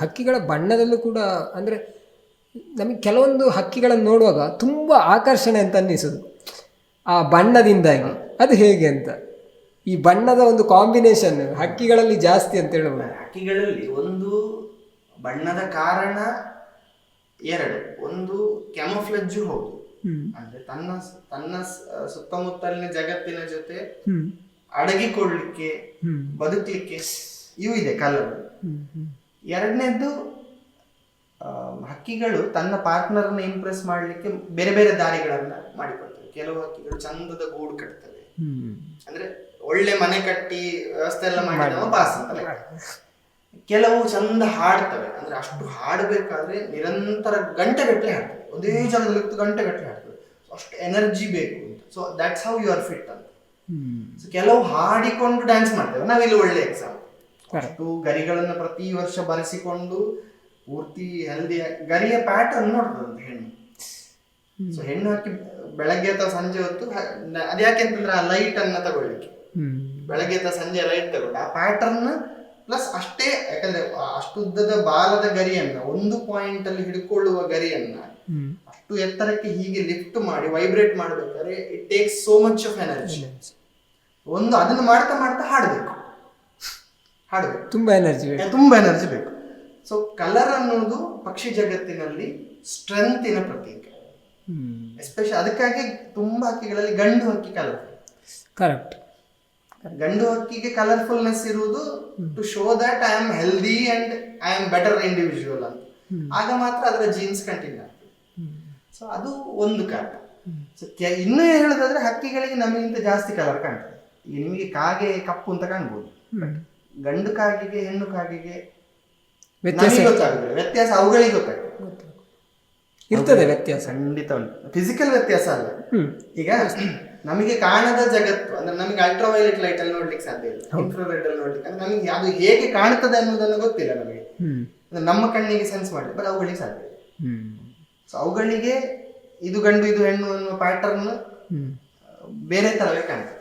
ಹಕ್ಕಿಗಳ ಬಣ್ಣದಲ್ಲೂ ಕೂಡ ಅಂದರೆ ನಮಗೆ ಕೆಲವೊಂದು ಹಕ್ಕಿಗಳನ್ನು ನೋಡುವಾಗ ತುಂಬ ಆಕರ್ಷಣೆ ಅಂತ ಅನ್ನಿಸೋದು. ಆ ಬಣ್ಣದಿಂದಾಗಿ. ಅದು ಹೇಗೆ ಅಂತ? ಈ ಬಣ್ಣದ ಒಂದು ಕಾಂಬಿನೇಷನ್ ಹಕ್ಕಿಗಳಲ್ಲಿ ಜಾಸ್ತಿ ಅಂತ ಹೇಳ್ಬೋದು ಹಕ್ಕಿಗಳಲ್ಲಿ ಒಂದು ಬಣ್ಣದ ಕಾರಣ ಎರಡು. ಒಂದು ಕ್ಯಾಮೋಫ್ಲಜ್ಜು ಹೌದು. ಅಂದ್ರೆ ತನ್ನ ತನ್ನ ಸುತ್ತಮುತ್ತಲಿನ ಜಗತ್ತಿನ ಜೊತೆ ಅಡಗಿಕೊಳ್ಳಿಕ್ಕೆ ಬದುಕಲಿಕ್ಕೆ ಇವು ಇದೆ ಕಲರ್. ಎರಡನೇದ್ದು ಹಕ್ಕಿಗಳು ತನ್ನ ಪಾರ್ಟ್ನರ್ನ ಇಂಪ್ರೆಸ್ ಮಾಡಲಿಕ್ಕೆ ಬೇರೆ ಬೇರೆ ದಾರಿಗಳನ್ನ ಮಾಡಿಕೊಳ್ತವೆ ಕೆಲವು ಹಕ್ಕಿಗಳು ಚಂದದ ಗೂಡು ಕಟ್ತವೆ. ಅಂದ್ರೆ ಒಳ್ಳೆ ಮನೆ ಕಟ್ಟಿ ವ್ಯವಸ್ಥೆ ಎಲ್ಲ ಮಾಡಿದವ ಪಾಸ್ ಅಂತ ಕೆಲವು ಚಂದ ಹಾಡ್ತವೆ. ಅಂದ್ರೆ ಅಷ್ಟು ಹಾಡಬೇಕಾದ್ರೆ ನಿರಂತರ ಗಂಟೆಗಟ್ಟಲೆ ಹಾಡ್ತವೆ. ಒಂದೇ ಜಾಗದಲ್ಲಿ ಗಂಟೆ ಗಟ್ಟಲೆ ಹಾಡ್ತವೆ. ಅಷ್ಟು ಎನರ್ಜಿ ಬೇಕು ಅಂತ. So that's how you are fit ಅಂತ. ಸೊ ಕೆಲವು ಹಾಡಿಕೊಂಡು ಡ್ಯಾನ್ಸ್ ಮಾಡ್ತೇವೆ. ನಾವಿಲ್ಲಿ ಒಳ್ಳೆ ಎಕ್ಸಾಂಪಲ್ ಅಷ್ಟು ಗರಿಗಳನ್ನು ಪ್ರತಿ ವರ್ಷ ಬರೆಸಿಕೊಂಡು ಪೂರ್ತಿ ಹೆಲ್ದಿ ಗರಿಯ ಪ್ಯಾಟರ್ನ್ ನೋಡ್ತದಂತೆ ಹೆಣ್ಣು. ಸೊ ಹೆಣ್ಣು ಹಾಕಿ ಬೆಳಗ್ಗೆ ಅಥವಾ ಸಂಜೆ ಹೊತ್ತು ಅದ್ಯಾಕೆ ಅಂತಂದ್ರೆ ಆ ಲೈಟ್ ಅನ್ನ ತಗೊಳ್ಳಿಕ್ಕೆ. ಬೆಳಗ್ಗೆ ಅಥವಾ ಸಂಜೆ ಲೈಟ್ ತಗೊಂಡು ಆ ಪ್ಯಾಟರ್ನ್ ಪ್ಲಸ್ ಅಷ್ಟೇ ಯಾಕಂದ್ರೆ ಅಷ್ಟುದ್ದದ ಅಷ್ಟು ಉದ್ದದ ಬಾಲದ ಗರಿಯನ್ನ ಒಂದು ಪಾಯಿಂಟ್ ಅಲ್ಲಿ ಹಿಡ್ಕೊಳ್ಳುವ ಗರಿಯನ್ನ ಅಷ್ಟು ಎತ್ತರಕ್ಕೆ ಹೀಗೆ ಲಿಫ್ಟ್ ಮಾಡಿ ವೈಬ್ರೇಟ್ ಮಾಡ್ಬೇಕಾದ್ರೆ it takes so much of energy ಒಂದು ಅದನ್ನು ಮಾಡ್ತಾ ಮಾಡ್ತಾ ಹಾಡಬೇಕು. ಹಾಡಬೇಕು ತುಂಬ ಎನರ್ಜಿ ಬೇಕು. ತುಂಬಾ ಎನರ್ಜಿ ಬೇಕು. ಸೊ ಕಲರ್ ಅನ್ನೋದು ಪಕ್ಷಿ ಜಗತ್ತಿನಲ್ಲಿ ಸ್ಟ್ರೆಂತಿನ ಪ್ರತೀಕ. ಎಸ್ಪೆಷಲ್ ಅದಕ್ಕಾಗಿ ತುಂಬಾ ಹಕ್ಕಿಗಳಲ್ಲಿ ಗಂಡು ಹಕ್ಕಿ ಕಲರ್ ಕರೆಕ್ಟ್ ಗಂಡು ಹಕ್ಕಿಗೆ ಕಲರ್ಫುಲ್ನೆಸ್ ಇರುವುದು to show that I am healthy and I am better individual ಅಂತ. ಆಗ ಮಾತ್ರ ಅದರ ಜೀನ್ಸ್ ಕಂಟಿನ್ಯೂ ಆಗ್ತದೆ. ಸೊ ಅದು ಒಂದು ಕಾರಣ. ಸತ್ಯ ಇನ್ನೂ ಹೇಳೋದಾದ್ರೆ ಹಕ್ಕಿಗಳಿಗೆ ನಮಗಿಂತ ಜಾಸ್ತಿ ಕಲರ್ ಕಾಣ್ತದೆ. ಈಗ ನಿಮಗೆ ಕಾಗೆ ಕಪ್ಪು ಅಂತ ಕಾಣ್ಬೋದು. ಗಂಡು ಕಾಗೆಗೆ ಹೆಣ್ಣು ಕಾಗೆಗೆ ವ್ಯತ್ಯಾಸ ನಮಗೆ ಗೊತ್ತಾಗುದಿಲ್ಲ. ವ್ಯತ್ಯಾಸ ಅವುಗಳಿಗೆ ಗೊತ್ತಾಗ್ತದೆ. ಇರ್ತದೆ ವ್ಯತ್ಯಾಸ. ಖಂಡಿತ ಉಂಟು. ಫಿಸಿಕಲ್ ವ್ಯತ್ಯಾಸ ಅಲ್ಲ. ಹ್ಮ್. ಈಗ ನಮಗೆ ಕಾಣದ ಜಗತ್ತು ಅಂದ್ರೆ ನಮಗೆ ಅಲ್ಟ್ರಾವೈಲೆಟ್ ಲೈಟ್ ಅಲ್ಲಿ ನೋಡ್ಲಿಕ್ಕೆ ಸಾಧ್ಯ ಇಲ್ಲ. ಇನ್ಫ್ರಾರೆಡ್ ಅಲ್ಲಿ ನೋಡ್ಲಿಕ್ಕೆ ಅಂದ್ರೆ ನಮಗೆ ಅದು ಹೇಗೆ ಕಾಣ್ತದೆ ಅನ್ನೋದನ್ನು ಗೊತ್ತಿಲ್ಲ ನಮಗೆ. ಅಂದ್ರೆ ನಮ್ಮ ಕಣ್ಣಿಗೆ ಸೆನ್ಸ್ ಮಾಡಿ ಬಟ್ ಅವುಗಳಿಗೆ ಸಾಧ್ಯ ಇಲ್ಲ. ಹ್ಮ್. ಸೊ ಅವುಗಳಿಗೆ ಇದು ಗಂಡು ಇದು ಹೆಣ್ಣು ಅನ್ನುವ ಪ್ಯಾಟರ್ನ್ ಬೇರೆ ತರವೇ ಕಾಣ್ತದೆ.